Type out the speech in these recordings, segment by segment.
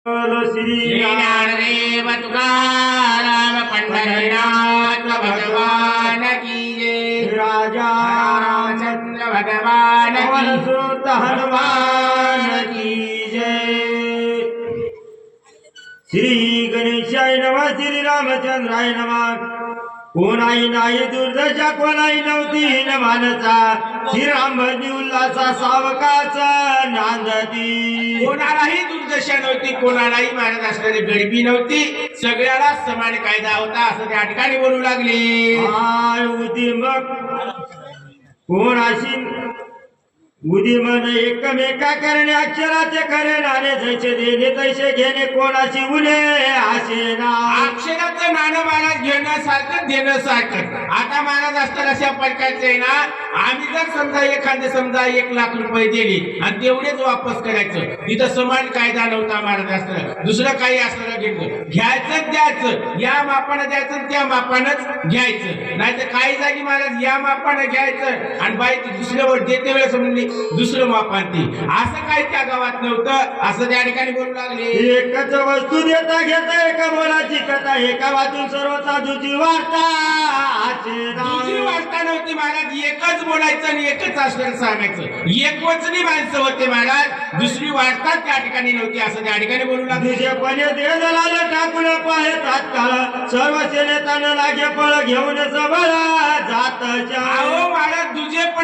श्री तुकाराम पंढरीनाथ भगवान की राजा रामचंद्र भगवान सुत हनुमान की जय। श्री गणेशाय नमः श्री रामचंद्राय नमः। कोणाही नाही दुर्दशा कोणाही नव्हती हीन मानसा श्रीराम भजी उल्हासा सावकाचा नांदती. कोणालाही दुर्दशा नव्हती कोणालाही मारत असणारी गरिबी नव्हती. सगळ्याला समान कायदा होता असं त्या ठिकाणी बोलू लागले. आय उदिमक कोणाशी उदिमन एकमेका करणे अक्षराचे खरे नाणे जैसे देणे तैसे घेणे कोणाशी उले असे ना अक्षराचं नाणं महाराज घेणं सारखं देणं सारखं आता महाराज असताना अशा प्रकारचे ना आम्ही जर समजा एखादे समजा एक लाख रुपये दिली आणि तेवढेच वापस करायचं. तिथं समान कायदा नव्हता महाराज असताना. दुसरं काही असलं घेतलं घ्यायचं द्यायचं. या मापानं द्यायचं त्या मापानच घ्यायचं. नाही तर काही जागी महाराज या मापानं घ्यायचं आणि बाई दुसऱ्यावर देते वेळेस म्हणली दुसरं मापान ती असं काही त्या गावात नव्हतं. असं त्या ठिकाणी बोलू लागले. एकच वस्तू देता घेता एका बोलाची कथा. एका वाचून सर्व साधूची वार्ता. दुसरी वार्ता नव्हती महाराज. एकच बोलायचं आणि एकच असलं सांगायचं. एक वचनी माणसं होते महाराज. दुसरी वार्ता त्या ठिकाणी नव्हती. असं त्या ठिकाणी बोलू लागले. टाकून पाहे तात्काळ. सर्व सेनेतानं लागे पळ घेऊन सबळ अहो महाराज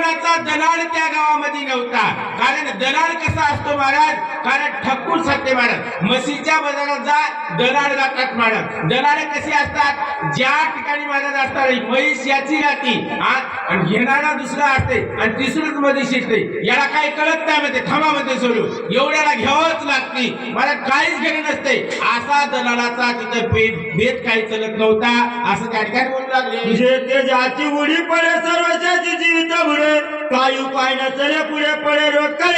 दुजेपणाचा दलाल त्या गावामध्ये नव्हता. कारण दलाल कसा असतो महाराज? कारण ठक्कून सत्य महाराज म्हशीच्या बाजारात जा दलाल जातात महाराज दलाल कसे असतात? ज्या ठिकाणी महाराज असतात म्हैस याची राहती. आणि घेणारा दुसरा असते आणि तिसरंच मध्ये शिकते याला काही कळत नाही म्हणते थांबामध्ये म्हणजे सोडू. एवढ्याला घ्यावंच लागते. मला काहीच घेणं नसते. असा दलालाचा तिथं पेट भेद काही चलत नव्हता. असं त्या ठिकाणी बोलू लागले? तुझे तेजाची उडी पडे सर्वच्याची जीवित बुडे काही उपाय न चले पुढे पडे रोकडे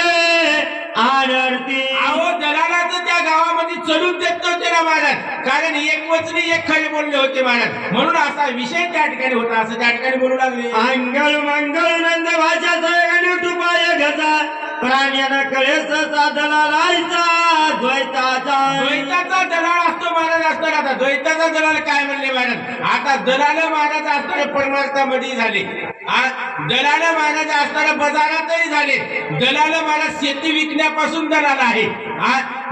आनरती अहो दलालाचं त्या गावामध्ये चलून देत नव्हते ना महाराज. कारण एक वचनी एक खरे बोलले होते महाराज. म्हणून असा विषय त्या ठिकाणी होता. असं त्या ठिकाणी बोलू लागले. अंगल मंगल नंद भाषा सगळ्यांनी टुपाय घ्याचा प्राण्यानं कळे साधला लायचा द्वैताचा. द्वैताचा दलाल महाराज असताना आता. द्वैताचा दलाल काय म्हणले महाराज आता दलाल महाराज असताना परमार्थामध्ये झाले. दलाल महाराज असताना बाजारातही झाले. दलाल महाराज शेती विकण्यापासून दलाल आहे.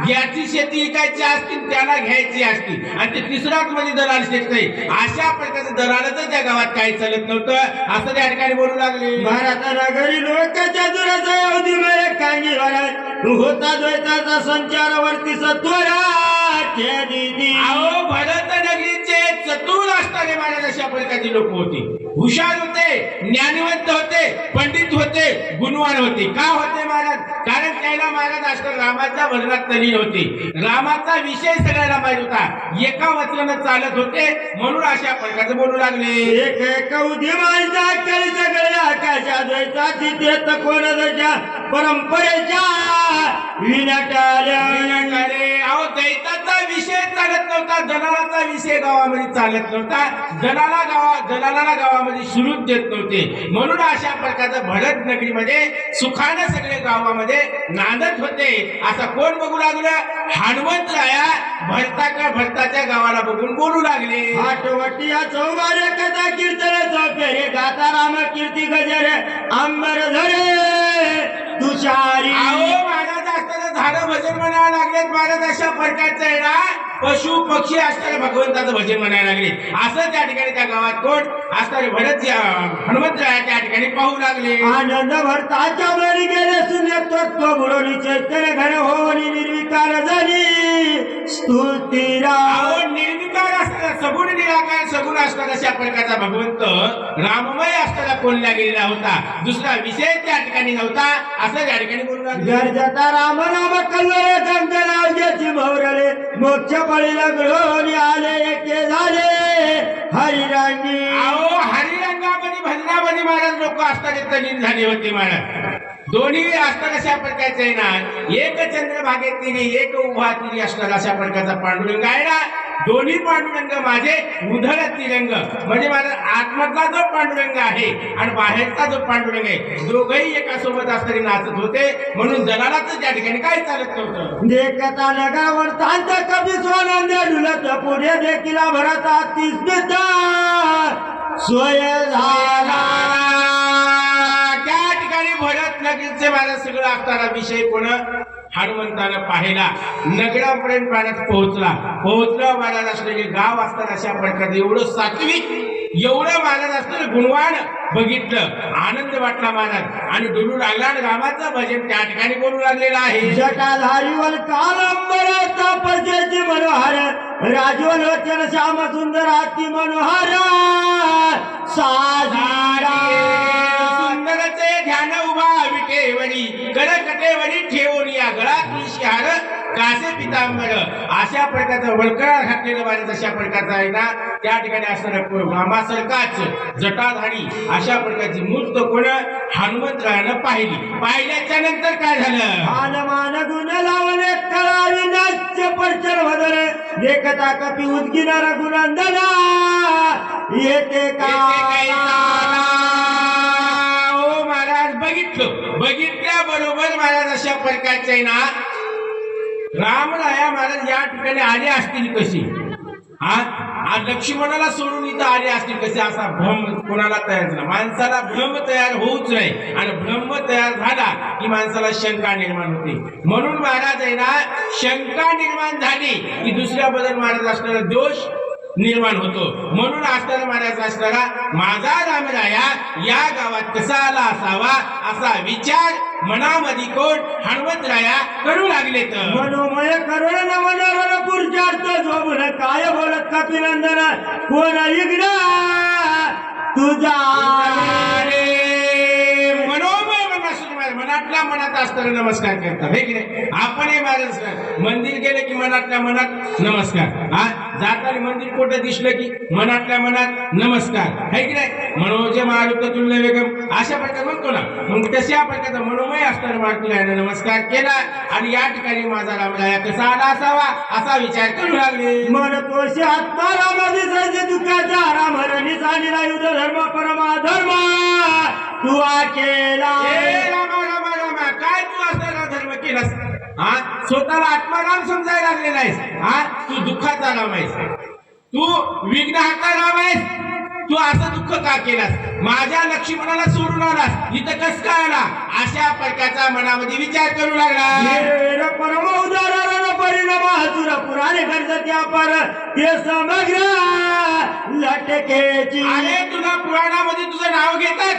याची शेती विकायची असती त्याला घ्यायची असती आणि ते तिसराच म्हणजे दलाल शेतकरी. अशा प्रकारचं दलालच त्या गावात काही चालत नव्हतं. असं त्या ठिकाणी बोलू लागले. भारत नगरी लोकांच्या दुराचा अवधी मेळे कांगी होता द्वैताचा संचारावरती सत्वरा. अहो भरत नगरीचे चतुर असणारे महाराज अशा प्रकारची लोक होती. हुशार होते ज्ञानवंत होते पंडित होते गुणवान होते. का होते महाराज? कारण त्याला महाराज असतात रामाच्या भजनात तलीन होते. रामाचा विषय सगळ्याला माहीत होता. एका वचनानं चालत होते म्हणून अशा प्रकारचे बोलू लागले. एक एक उद्यमांचा अक्कली सगळे आकाशा द्वैताची तेत कोण परंपरेच्या विनाटाल्या अरे अहो दैताचा विषय चालत नव्हता दलालाचा विषय गावामध्ये चालत नव्हता. दलाला गावा दलालाला गावामध्ये सुरूच देत नव्हते. म्हणून अशा प्रकारचं भरत नगरीमध्ये सुखानं सगळे गावामध्ये नांदत होते. असा कोण बघू लागलं? हनुमंत राया भरता का भरताच्या गावाला बघून बोलू लागले. आठवटिया चौबारे कथा कीर्तन चौफेरे गाता राम कीर्ती गजरे अंबर धरे तुषारी. अहो महाराज असताना झाडं भजन म्हणायला लागलेत. महाराज अशा प्रकारचं आहे ना पशु पक्षी असताना भगवंताचं भजन म्हणायला लागले. असं त्या ठिकाणी त्या गावात कोण? असणारे भरत हनुमंत त्या ठिकाणी पाहू लागले. आनंद भरताच्या बरी गेले शून्य तत्व चैतन्य घन होनी निर्विकार झाली. स्तुतीरा अहो निर्विकार असताना सगुण निराकार सगुण असताना अशा प्रकारचा भगवंत राममय असताना कोणला गेलेला होता? दुसरा विषय त्या ठिकाणी नव्हता. असं त्या ठिकाणी बोलू लागले. राम राम कल्लोळे भवरले. मोक्ष बळीला ग्रहणी आले एके झाले. हरिरांगी अहो हरिरंगामध्ये भजनामध्ये महाराज लोक असताना तलीन झाले होते महाराज. दोन्ही असतात अशा प्रकारचे ना. एक चंद्रभागेत तिने एक उभा तिने असणार अशा प्रकारचा पांडुरंग आहे ना. दोन्ही पांडुरंग माझे उधळ तिरंग. म्हणजे माझा आतमधला जो पांडुरंग आहे आणि बाहेरचा जो पांडुरंग आहे दोघही एका सोबत असताना नाचत होते. म्हणून जलालाच त्या ठिकाणी काय चालत नव्हतं? देखता नगावर तांत कपी सोनंद डुलत पुढे देखील भरत तिस्मित सोय झाला. त्या ठिकाणी भरत नगरीचे माझा सगळं असताना विषय कोण? हनुमंतानं पाहिला. नगरापर्यंत पाण्यात पोहोचला. पोहोचलं महाराज असलेले गाव असताना अशा प्रकारे एवढं सात्विक एवढं महाराज असलेलं गुणवान बघितलं. आनंद वाटला महाराज आणि डुलू लागला रामाचं भजन त्या ठिकाणी बोलू लागलेलं आहे. जटाधारीवर मनोहर. राजवल वचन श्याम सुंदर अति मनोहर साधारा सुंदरचे ध्यान उभा विटेवरी करकटेवरी ठेवून या गळात शिहार कासे पितांबर. अशा प्रकारचं वळकळा घातलेलं माझ्या तशा प्रकारचं आहे ना त्या ठिकाणी असणारं रामासारखाच जटाधारी. अशा प्रकारची मूर्त कोण? हनुमंतरायानं पाहिली. पाहिल्याच्या नंतर काय झालं? मान मान गुण लावणे कळावी नाच्य परचर वदर देखता कपी उद्गिनार गुणंदना. येते का बघितलं. बघितल्या बरोबर महाराज अशा प्रकारचे आहे ना रामराया महाराज या ठिकाणी आले असतील कशी? हा? लक्ष्मणाला सोडून इथं आले असतील कसे असा भ्रम कोणाला तयार झाला? माणसाला भ्रम तयार होऊच नाही. आणि भ्रम तयार झाला की माणसाला शंका निर्माण होते. म्हणून महाराज आहे ना शंका निर्माण झाली की दुसऱ्या बदल महाराज असणारा दोष निर्माण होतो. म्हणून असताना महाराज असणारा माझा रामराया या गावात कसा आला असावा? असा विचार मनामध्ये कोण हनुमंतराया करू लागले तर मनोमय करुण नवनर पुरुषार्थ झोबुन काय बोलत कपिनंदन कोण इग्न तुझा अरे, मनोमय मनातल्या मनात असताना नमस्कार करतात. हे की नाही? आपणही महाराज मंदिर गेले की मनातल्या मनात नमस्कार. हा? जाताना मंदिर कुठं दिसलं की मनातल्या मनात नमस्कार. है की नाही? मनोजे महायुक्त तुल्य वेगम अशा प्रकारे म्हणतो ना मग तशा प्रकारचा मनोमय असताना मारुतीला नमस्कार केला आणि या ठिकाणी माझा रामराया कसा आला असावा असा विचार करू लागले. मन तोषी आत्मा रामादी सैन्य दुःखाचा युद्ध धर्म परमा धर्म तू केला हा? स्वतःला आत्माराम समजायला लागलेला आहेस हा? तू दुःखाचा राम आहेस तू विघ्नहाचा राम आहेस तू असं दुःख का केलास? माझ्या लक्ष्मणाला सोडून आलास. इथं कस काय आला? अशा प्रकारचा मनामध्ये विचार करू लागला. परम उदाहरण परिणाम हसुर पुराणे कर्ज त्या पर. ते समग्र लटकेची. अरे तुला पुराणामध्ये तुझं नाव घेतात?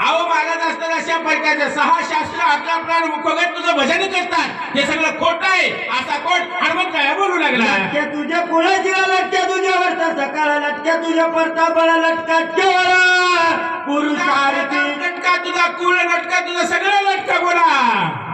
अहो महाराज असताना अशा प्रकारचे सहा शास्त्र अकरा प्राण मुखगत तुझं भजन करतात. हे सगळं खोट आहे. असा कोट हनुमंत बोलू लागला. लटके तुझे पुढे जिरा लटके तुझ्या वरचा सकाळ लटके तुझ्या परता बळ लटका केवळ पुरुषार्थी लटका तुझा कुळ लटका तुझा सगळं लटका बोला.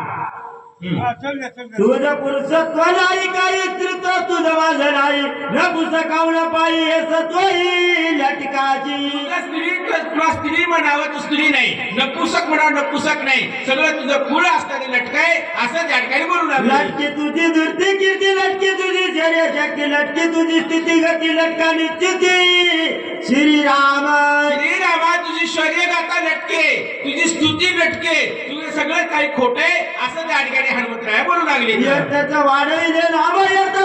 तुझं पुरुषत्व नाही काही स्त्रीत्व तुझं माझं नाही. न पुस्तकावण पायी हे लटकाची तुला स्त्री तुला स्त्री म्हणावं तू स्त्री नाही. नपुसक म्हणावं नपुसक नाही. सगळं तुझं कुळ असताना लटकाय असं त्या ठिकाणी बोलू लागलं. लटके तुझी दुर्ती कीर्ती लटके तुझी शरीर शक्ती लटके तुझी स्थिती गती लटका निश्चिती. श्रीराम! श्रीरामा तुझी शरीर आता लटके तुझी स्तुती लटके तुझं सगळं काही खोटे असं त्या ठिकाणी हनुमंतराय बोलू लागले. वाढविले नाम यर्थ